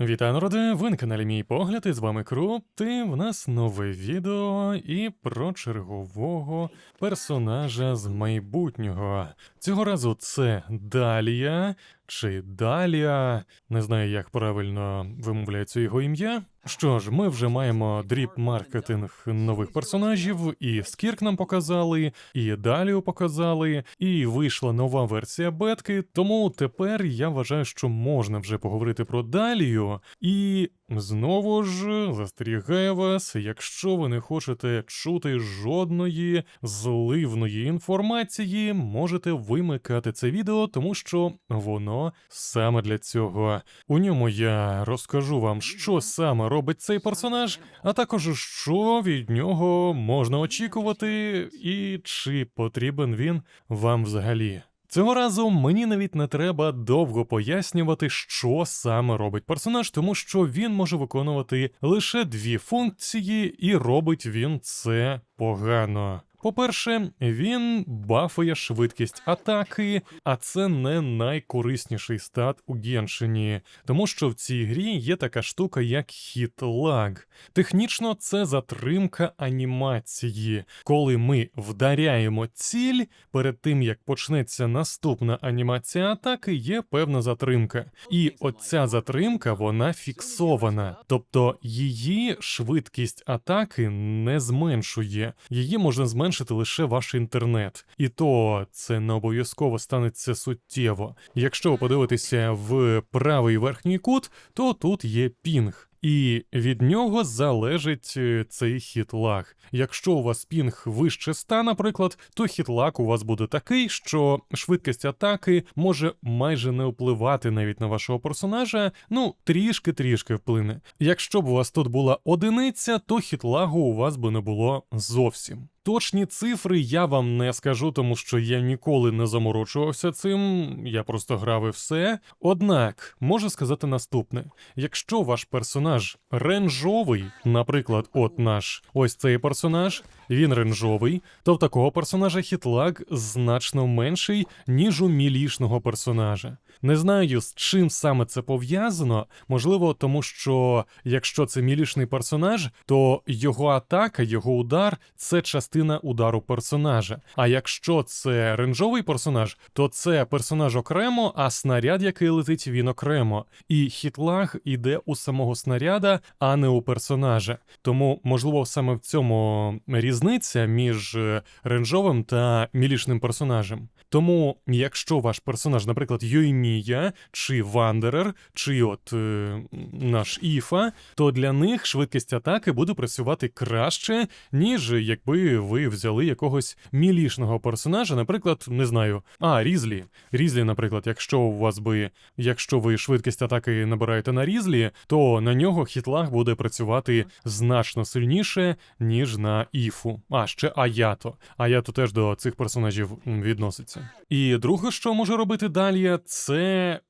Вітаю, народи! Ви на каналі Мій Погляд, і з вами Круп. І в нас нове відео і про чергового персонажа з майбутнього. Цього разу це Далія чи Далія. Не знаю, як правильно вимовляється його ім'я. Що ж, ми вже маємо дріп-маркетинг нових персонажів, і Скірк нам показали, і Далію показали, і вийшла нова версія бетки. Тому тепер я вважаю, що можна вже поговорити про Далію. І знову ж застерігаю вас, якщо ви не хочете чути жодної зливної інформації, можете вимикати це відео, тому що воно саме для цього. У ньому я розкажу вам, що саме робить цей персонаж, а також що від нього можна очікувати, і чи потрібен він вам взагалі. Цього разу мені навіть не треба довго пояснювати, що саме робить персонаж, тому що він може виконувати лише дві функції, і робить він це погано. По-перше, він бафує швидкість атаки, а це не найкорисніший стат у Геншині, тому що в цій грі є така штука, як хітлаг. Технічно, це затримка анімації. Коли ми вдаряємо ціль, перед тим як почнеться наступна анімація атаки, є певна затримка. І оця затримка вона фіксована, тобто її швидкість атаки не зменшує, її можна зменшити лише ваш інтернет. І то це не обов'язково станеться суттєво. Якщо ви подивитеся в правий верхній кут, то тут є пінг. І від нього залежить е, цей хітлаг. Якщо у вас пінг вище 100, наприклад, то хітлаг у вас буде такий, що швидкість атаки може майже не впливати навіть на вашого персонажа, ну трішки-трішки вплине. Якщо б у вас тут була одиниця, то хітлагу у вас би не було зовсім. Точні цифри я вам не скажу, тому що я ніколи не заморочувався цим, я просто грав і все. Однак можу сказати наступне: якщо ваш персонаж ренжовий, наприклад, от наш ось цей персонаж, він ренжовий, то в такого персонажа хітлаг значно менший, ніж у мілішного персонажа. Не знаю, з чим саме це пов'язано. Можливо, тому що якщо це мілішний персонаж, то його атака, його удар це частина удару персонажа. А якщо це ренжовий персонаж, то це персонаж окремо, а снаряд, який летить, він окремо. І хітлаг іде у самого снаряда, а не у персонажа. Тому, можливо, саме в цьому різниця між е, ренжовим та мілішним персонажем. Тому, якщо ваш персонаж, наприклад, Йоймія, чи Вандерер, чи от е, наш Іфа, то для них швидкість атаки буде працювати краще, ніж якби ви взяли якогось мілішного персонажа, наприклад, не знаю, а Різлі. Різлі, наприклад, якщо у вас би, якщо ви швидкість атаки набираєте на Різлі, то на нього хітлаг буде працювати значно сильніше, ніж на Іфу. А ще Аято. Аято теж до цих персонажів відноситься. І друге, що може робити далі, це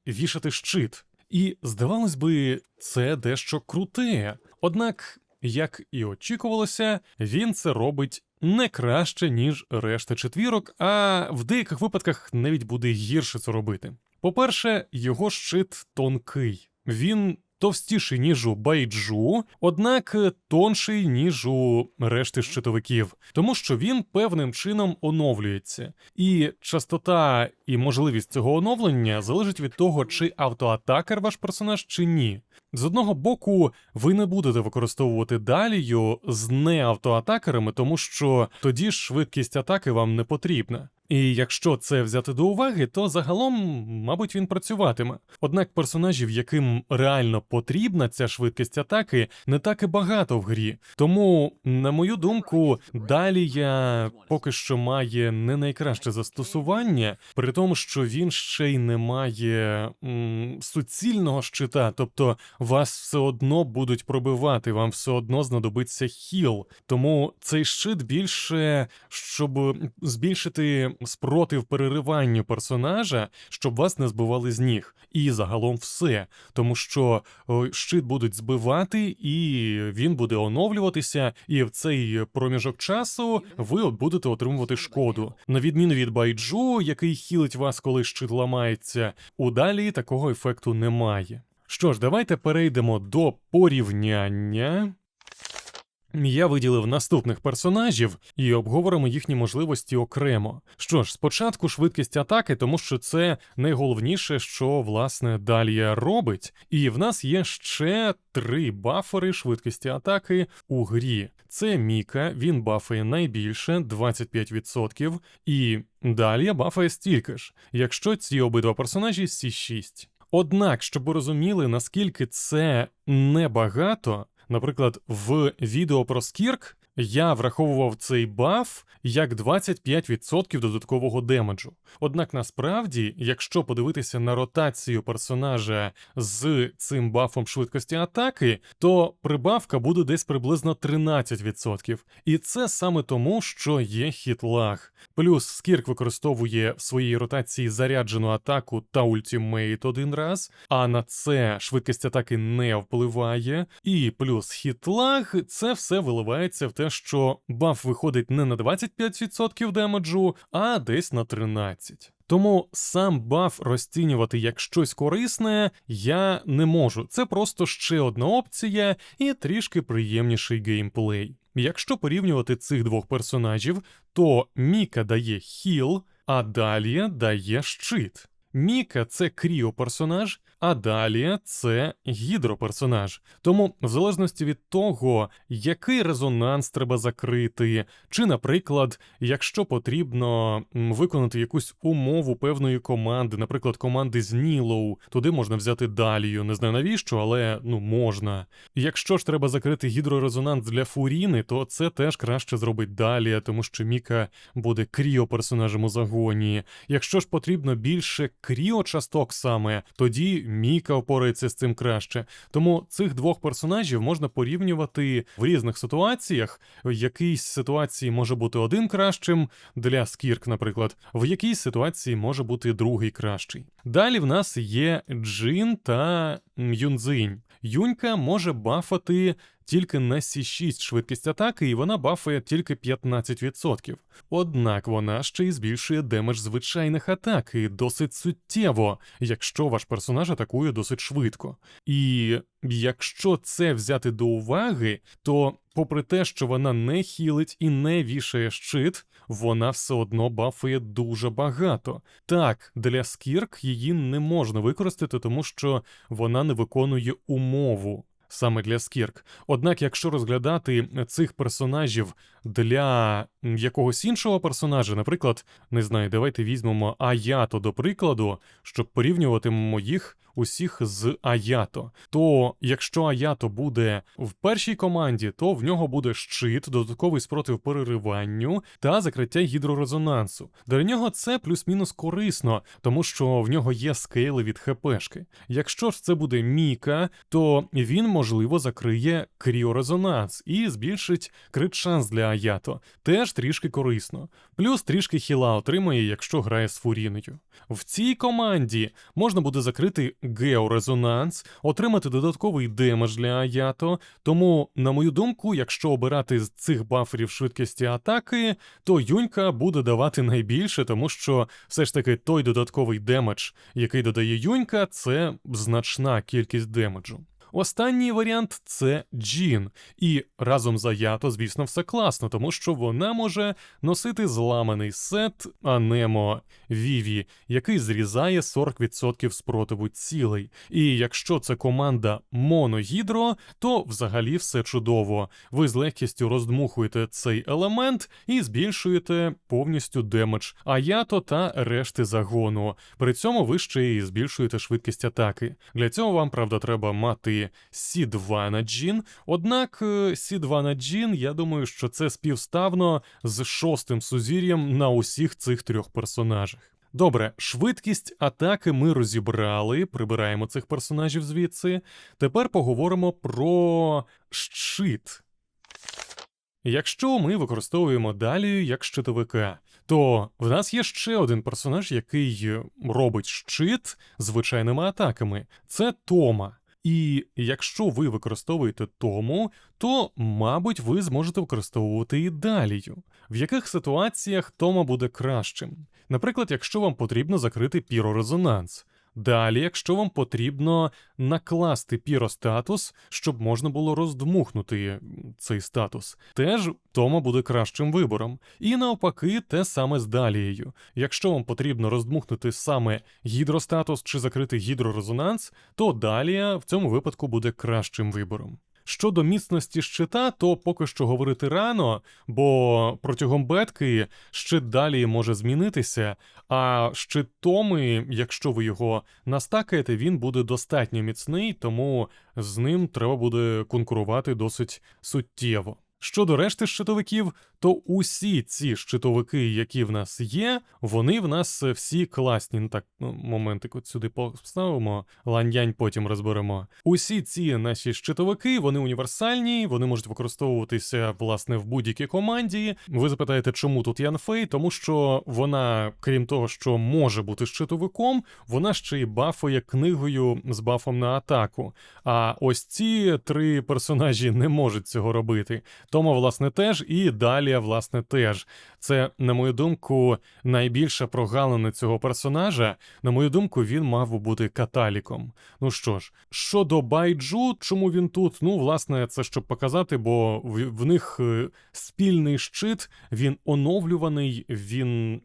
вішати щит. І здавалось би, це дещо круте. Однак, як і очікувалося, він це робить не краще, ніж решта четвірок, а в деяких випадках навіть буде гірше це робити. По-перше, його щит тонкий. Він товстіший, ніж у байджу, однак тонший, ніж у решти щитовиків, тому що він певним чином оновлюється. І частота і можливість цього оновлення залежить від того, чи автоатакер ваш персонаж, чи ні. З одного боку, ви не будете використовувати далію з неавтоатакерами, тому що тоді ж швидкість атаки вам не потрібна. І якщо це взяти до уваги, то загалом, мабуть, він працюватиме. Однак персонажів, яким реально потрібна ця швидкість атаки, не так і багато в грі. Тому, на мою думку, Далія поки що має не найкраще застосування, при тому, що він ще й не має м, суцільного щита, тобто вас все одно будуть пробивати, вам все одно знадобиться хіл. Тому цей щит більше, щоб збільшити спротив перериванню персонажа, щоб вас не збивали з ніг. І загалом все. Тому що щит будуть збивати, і він буде оновлюватися, і в цей проміжок часу ви будете отримувати шкоду. На відміну від байджу, який хілить вас, коли щит ламається, у далі такого ефекту немає. Що ж, давайте перейдемо до порівняння. Я виділив наступних персонажів і обговоримо їхні можливості окремо. Що ж, спочатку швидкість атаки, тому що це найголовніше, що власне Далія робить. І в нас є ще три бафери швидкості атаки у грі. Це Міка, він бафає найбільше 25%, і Далія бафає стільки ж, якщо ці обидва персонажі С6. Однак, щоб ви розуміли, наскільки це небагато, наприклад, в відео про Скірк я враховував цей баф як 25% додаткового демеджу. Однак насправді, якщо подивитися на ротацію персонажа з цим бафом швидкості атаки, то прибавка буде десь приблизно 13%. І це саме тому, що є хітлаг. Плюс Скірк використовує в своїй ротації заряджену атаку та ультімейт один раз, а на це швидкість атаки не впливає. І плюс хітлаг це все виливається в те, що баф виходить не на 25% демеджу, а десь на 13%. Тому сам баф розцінювати як щось корисне я не можу. Це просто ще одна опція і трішки приємніший геймплей. Якщо порівнювати цих двох персонажів, то Міка дає хіл, а Далія дає щит. Міка це кріо-персонаж, а Далія це гідроперсонаж. Тому, в залежності від того, який резонанс треба закрити, чи, наприклад, якщо потрібно виконати якусь умову певної команди, наприклад, команди з Нілоу, туди можна взяти Далію, не знаю навіщо, але ну можна. Якщо ж треба закрити гідрорезонанс для Фуріни, то це теж краще зробить Далія, тому що Міка буде кріо-персонажем у загоні. Якщо ж потрібно більше кріо-часток саме, тоді Міка опорається з цим краще. Тому цих двох персонажів можна порівнювати в різних ситуаціях. В якійсь ситуації може бути один кращим для Скірк, наприклад, в якійсь ситуації може бути другий кращий. Далі в нас є Джин та Юнзинь. Юнька може бафати тільки на сі 6 швидкість атаки, і вона бафає тільки 15%. Однак вона ще й збільшує демедж звичайних атак і досить суттєво, якщо ваш персонаж атакує досить швидко. І якщо це взяти до уваги, то, попри те, що вона не хілить і не вішає щит, вона все одно бафує дуже багато. Так, для скірк її не можна використати, тому що вона не виконує умову. Саме для Скірк. Однак, якщо розглядати цих персонажів для якогось іншого персонажа, наприклад, не знаю, давайте візьмемо Аято до прикладу, щоб порівнювати їх усіх з Аято. То якщо Аято буде в першій команді, то в нього буде щит, додатковий спротив перериванню та закриття гідрорезонансу. Для нього це плюс-мінус корисно, тому що в нього є скейли від ХПшки. Якщо ж це буде Міка, то він можливо закриє кріорезонанс і збільшить крит шанс для Аято. Теж трішки корисно. Плюс трішки хіла отримає, якщо грає з Фуріною. В цій команді можна буде закрити георезонанс, отримати додатковий демедж для Аято. Тому, на мою думку, якщо обирати з цих баферів швидкості атаки, то Юнька буде давати найбільше, тому що все ж таки той додатковий демедж, який додає Юнька, це значна кількість демеджу. Останній варіант це Джін, і разом з Аято, звісно, все класно, тому що вона може носити зламаний сет Анемо Віві, який зрізає 40% спротиву цілей. І якщо це команда Моногідро, то взагалі все чудово. Ви з легкістю роздмухуєте цей елемент і збільшуєте повністю демедж Аято та решти загону. При цьому ви ще й збільшуєте швидкість атаки. Для цього вам, правда, треба мати Сі2 на Джін. Однак Сі2 на Джін, я думаю, що це співставно з шостим сузір'ям на усіх цих трьох персонажах. Добре, швидкість атаки ми розібрали, прибираємо цих персонажів звідси. Тепер поговоримо про щит. Якщо ми використовуємо Далію як щитовика, то в нас є ще один персонаж, який робить щит звичайними атаками. Це Тома. І якщо ви використовуєте тому, то, мабуть, ви зможете використовувати і далі, В яких ситуаціях Тома буде кращим? Наприклад, якщо вам потрібно закрити пірорезонанс. Далі, якщо вам потрібно накласти піростатус, щоб можна було роздмухнути цей статус, теж Тома буде кращим вибором. І навпаки, те саме з Далією. Якщо вам потрібно роздмухнути саме гідростатус чи закрити гідрорезонанс, то Далія в цьому випадку буде кращим вибором. Щодо міцності щита, то поки що говорити рано, бо протягом бетки щит далі може змінитися, а щит Томи, якщо ви його настакаєте, він буде достатньо міцний, тому з ним треба буде конкурувати досить суттєво. Щодо решти щитовиків, то усі ці щитовики, які в нас є, вони в нас всі класні. Ну так, ну, моментик от сюди поставимо, ланьянь потім розберемо. Усі ці наші щитовики, вони універсальні, вони можуть використовуватися власне в будь-якій команді. Ви запитаєте, чому тут Янфей? Тому що вона, крім того, що може бути щитовиком, вона ще й бафує книгою з бафом на атаку. А ось ці три персонажі не можуть цього робити. Тому, власне, теж і Далія, власне, теж. Це, на мою думку, найбільша прогалина цього персонажа. На мою думку, він мав би бути каталіком. Ну що ж, щодо байджу, чому він тут? Ну, власне, це щоб показати, бо в, в них е, спільний щит, він оновлюваний, він,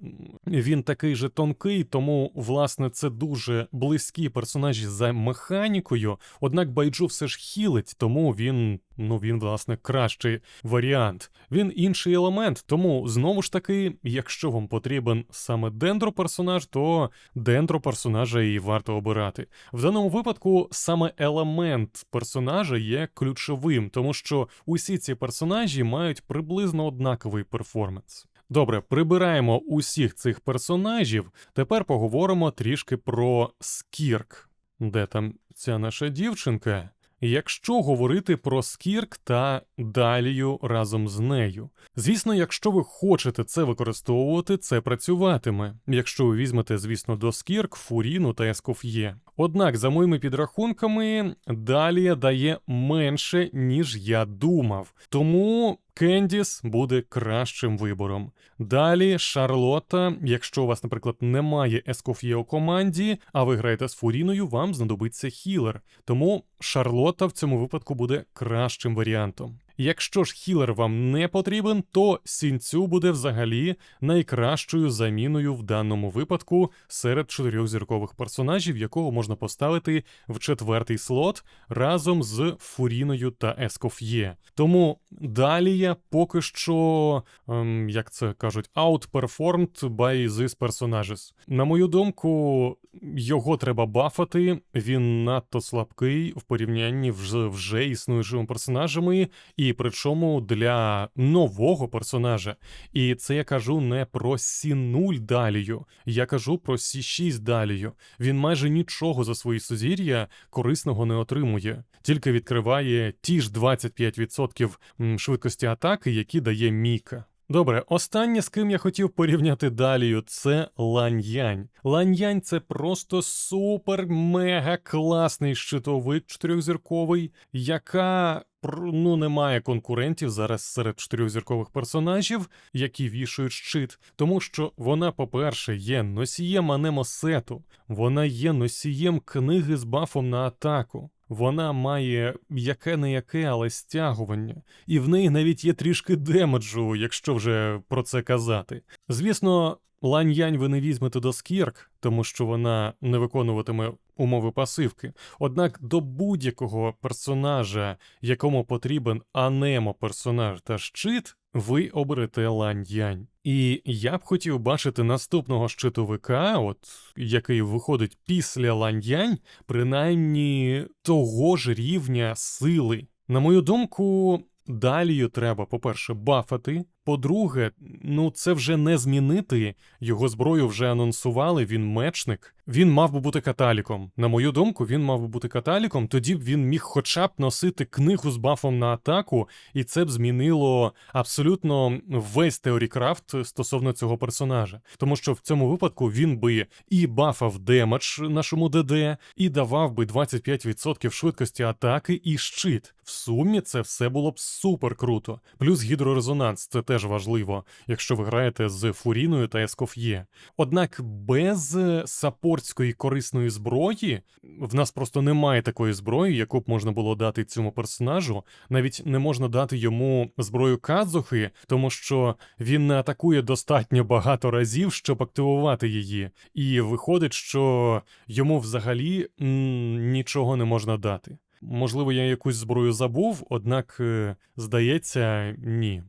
він такий же тонкий, тому, власне, це дуже близькі персонажі за механікою. Однак байджу все ж хілить, тому він. Ну, він, власне, кращий варіант. Він інший елемент, тому знову ж таки, якщо вам потрібен саме дендроперсонаж, то дендроперсонажа і варто обирати. В даному випадку саме елемент персонажа є ключовим, тому що усі ці персонажі мають приблизно однаковий перформанс. Добре, прибираємо усіх цих персонажів. Тепер поговоримо трішки про Скірк. Де там ця наша дівчинка? Якщо говорити про Скірк та Далію разом з нею. Звісно, якщо ви хочете це використовувати, це працюватиме. Якщо ви візьмете, звісно, до Скірк, Фуріну та Ескоф'є. Однак, за моїми підрахунками, Далія дає менше, ніж я думав. Тому Кендіс буде кращим вибором. Далі Шарлотта, якщо у вас, наприклад, немає Ескоф'є у команді, а ви граєте з Фуріною, вам знадобиться хілер. Тому Шарлотта в цьому випадку буде кращим варіантом. Якщо ж хілер вам не потрібен, то сінцю буде взагалі найкращою заміною в даному випадку серед чотирьохзіркових персонажів, якого можна поставити в четвертий слот разом з Фуріною та Ескоф'є. Тому Далія поки що, ем, як це кажуть, outperformed by these personages. На мою думку, його треба бафати, він надто слабкий в порівнянні вже, вже існуючими персонажами, і причому для нового персонажа. І це я кажу не про Сі-0 Далію, я кажу про Сі-6 Далію. Він майже нічого за свої сузір'я корисного не отримує, тільки відкриває ті ж 25% швидкості атаки, які дає Міка. Добре, останнє, з ким я хотів порівняти далі, це Ланьянь. Ланьянь це просто супер-мега класний щитовик чотирьохзірковий, яка ну немає конкурентів зараз серед чотирьохзіркових персонажів, які вішають щит, тому що вона, по-перше, є носієм анемосету, вона є носієм книги з бафом на атаку. Вона має яке не яке, але стягування, і в неї навіть є трішки демеджу, якщо вже про це казати. Звісно, лань-янь ви не візьмете до скірк, тому що вона не виконуватиме умови пасивки. Однак до будь-якого персонажа, якому потрібен анемо персонаж та щит, ви оберете лань-янь. І я б хотів бачити наступного щитовика, от який виходить після лань-янь, принаймні того ж рівня сили. На мою думку, далі треба, по-перше, бафати. По-друге, ну це вже не змінити. Його зброю вже анонсували, він мечник. Він мав би бути каталіком. На мою думку, він мав би бути каталіком, тоді б він міг хоча б носити книгу з бафом на атаку, і це б змінило абсолютно весь теорікрафт стосовно цього персонажа. Тому що в цьому випадку він би і бафав демедж нашому ДД, і давав би 25% швидкості атаки і щит. В сумі це все було б супер круто. Плюс гідрорезонанс це теж теж важливо, якщо ви граєте з Фуріною та Ескоф'є. Однак без е, саппортської корисної зброї в нас просто немає такої зброї, яку б можна було дати цьому персонажу. Навіть не можна дати йому зброю Кадзухи, тому що він не атакує достатньо багато разів, щоб активувати її. І виходить, що йому взагалі м, нічого не можна дати. Можливо, я якусь зброю забув, однак, е, здається, ні.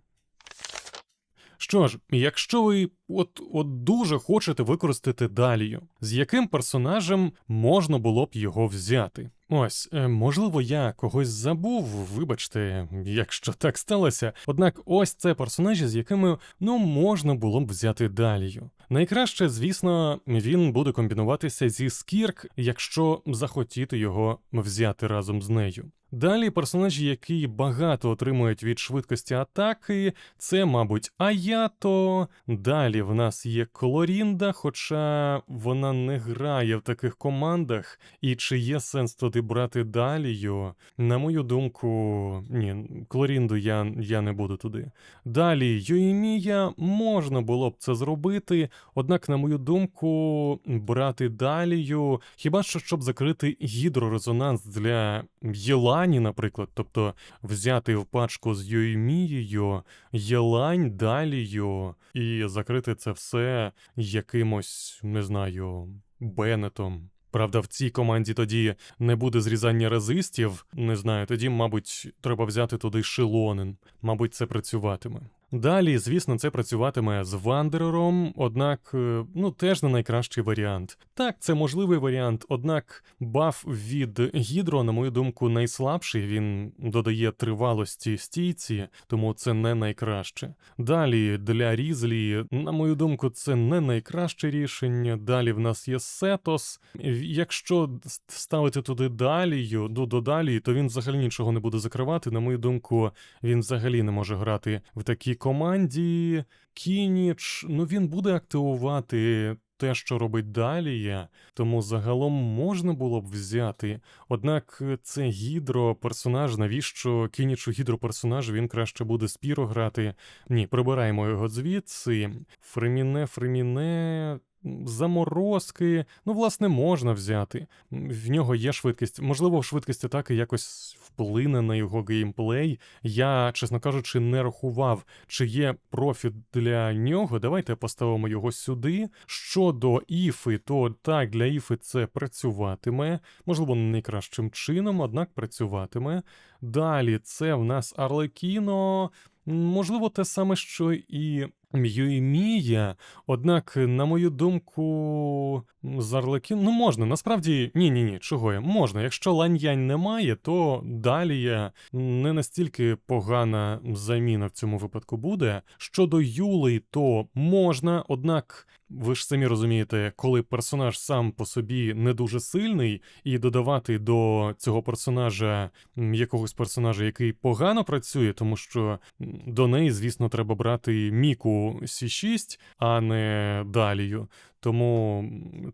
Що ж, якщо ви от, от дуже хочете використати Далію, з яким персонажем можна було б його взяти? Ось, е, можливо, я когось забув, вибачте, якщо так сталося. Однак ось це персонажі, з якими ну можна було б взяти Далію. Найкраще, звісно, він буде комбінуватися зі Скірк, якщо захотіти його взяти разом з нею. Далі персонажі, які багато отримують від швидкості атаки, це, мабуть, Аято. Далі в нас є Колорінда, хоча вона не грає в таких командах. І чи є сенс туди брати Далію? На мою думку, ні, Клорінду я, я не буду туди. Далі Юїмія можна було б це зробити, однак, на мою думку, брати Далію, хіба що щоб закрити гідрорезонанс для Єлані, наприклад, тобто взяти в пачку з Йоймією, Єлань, Далію і закрити це все якимось, не знаю, Бенетом. Правда, в цій команді тоді не буде зрізання резистів. Не знаю, тоді, мабуть, треба взяти туди шилонин. Мабуть, це працюватиме. Далі, звісно, це працюватиме з Вандерером, однак, е, ну теж не найкращий варіант. Так, це можливий варіант, однак баф від Гідро, на мою думку, найслабший. Він додає тривалості стійці, тому це не найкраще. Далі для Різлі, на мою думку, це не найкраще рішення. Далі в нас є Сетос. Якщо ставити туди Далію, ну, до Далії, то він взагалі нічого не буде закривати. На мою думку, він взагалі не може грати в такій команді. Кініч, ну він буде активувати. Те, що робить Далія, тому загалом можна було б взяти. Однак це гідро персонаж, навіщо кінічу гідроперсонаж, він краще буде спіро грати. Ні, прибираємо його звідси. Фреміне, фреміне. Заморозки, ну, власне, можна взяти. В нього є швидкість. Можливо, швидкість атаки якось вплине на його геймплей. Я, чесно кажучи, не рахував, чи є профіт для нього. Давайте поставимо його сюди. Щодо Іфи, то так, для Іфи це працюватиме. Можливо, не найкращим чином, однак працюватиме. Далі це в нас Арлекіно. Можливо, те саме, що і М'юїмія, однак, на мою думку, з Арлекін, ну можна, насправді ні, ні, ні, чого я можна. Якщо ланьянь немає, то Далія не настільки погана заміна в цьому випадку буде. Щодо Юли, то можна, однак. Ви ж самі розумієте, коли персонаж сам по собі не дуже сильний, і додавати до цього персонажа якогось персонажа, який погано працює, тому що до неї, звісно, треба брати Міку Сі6, а не Далію. Тому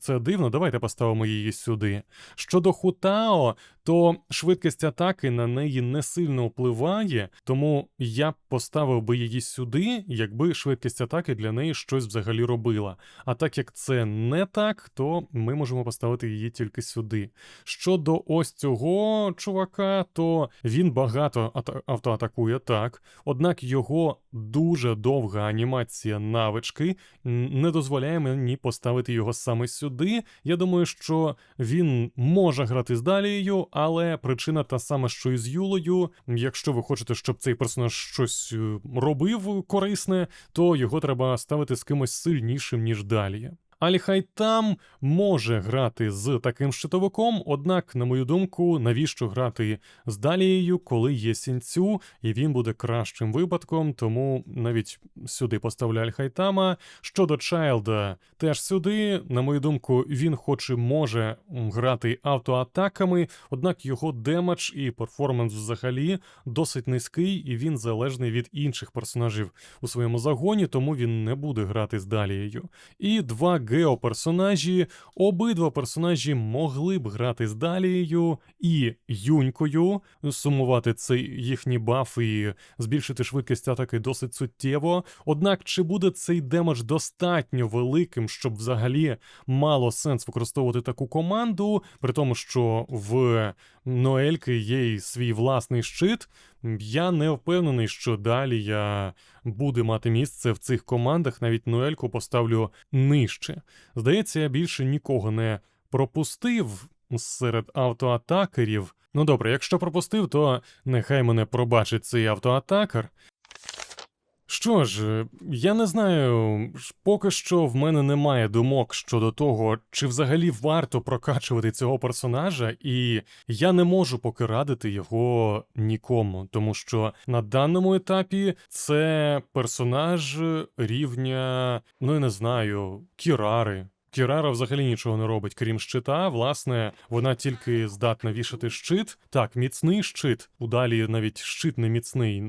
це дивно, давайте поставимо її сюди. Щодо Хутао, то швидкість атаки на неї не сильно впливає, тому я б поставив би її сюди, якби швидкість атаки для неї щось взагалі робила. А так як це не так, то ми можемо поставити її тільки сюди. Щодо ось цього чувака, то він багато ата- автоатакує так, однак його дуже довга анімація навички не дозволяє мені поставити його саме сюди. Я думаю, що він може грати з Далією, але причина та сама, що і з Юлою. Якщо ви хочете, щоб цей персонаж щось е, робив корисне, то його треба ставити з кимось сильнішим, ніж Далія. Аліхай там може грати з таким щитовиком, однак, на мою думку, навіщо грати з Далією, коли є сінцю, і він буде кращим випадком, тому навіть сюди поставлю Альхайтама. Щодо Чайлда, теж сюди, на мою думку, він хоч і може грати автоатаками, однак його демедж і перформанс взагалі досить низький, і він залежний від інших персонажів у своєму загоні, тому він не буде грати з Далією. І два геоперсонажі. Обидва персонажі могли б грати з Далією і Юнькою, сумувати цей їхній баф і збільшити швидкість атаки досить суттєво. Однак, чи буде цей демедж достатньо великим, щоб взагалі мало сенс використовувати таку команду, при тому, що в Ноельки є й свій власний щит. Я не впевнений, що далі я буде мати місце в цих командах. Навіть Ноельку поставлю нижче. Здається, я більше нікого не пропустив серед автоатакерів. Ну добре, якщо пропустив, то нехай мене пробачить цей автоатакер. Що ж, я не знаю, поки що в мене немає думок щодо того, чи взагалі варто прокачувати цього персонажа, і я не можу поки радити його нікому, тому що на даному етапі це персонаж рівня, ну я не знаю, Кірари. Кірара взагалі нічого не робить, крім щита. Власне, вона тільки здатна вішати щит. Так, міцний щит. Удалі навіть щит не міцний,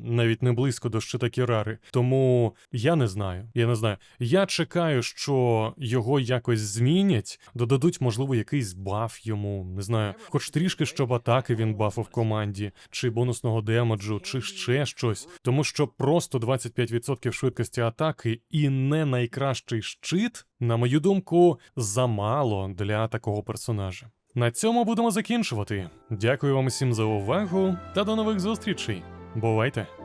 навіть не близько до щита Кірари. Тому я не знаю. Я не знаю. Я чекаю, що його якось змінять, додадуть, можливо, якийсь баф йому. Не знаю, хоч трішки, щоб атаки він бафив команді, чи бонусного демеджу, чи ще щось. Тому що просто 25% швидкості атаки і не найкращий щит, на мою думку, замало для такого персонажа. На цьому будемо закінчувати. Дякую вам усім за увагу та до нових зустрічей. Бувайте!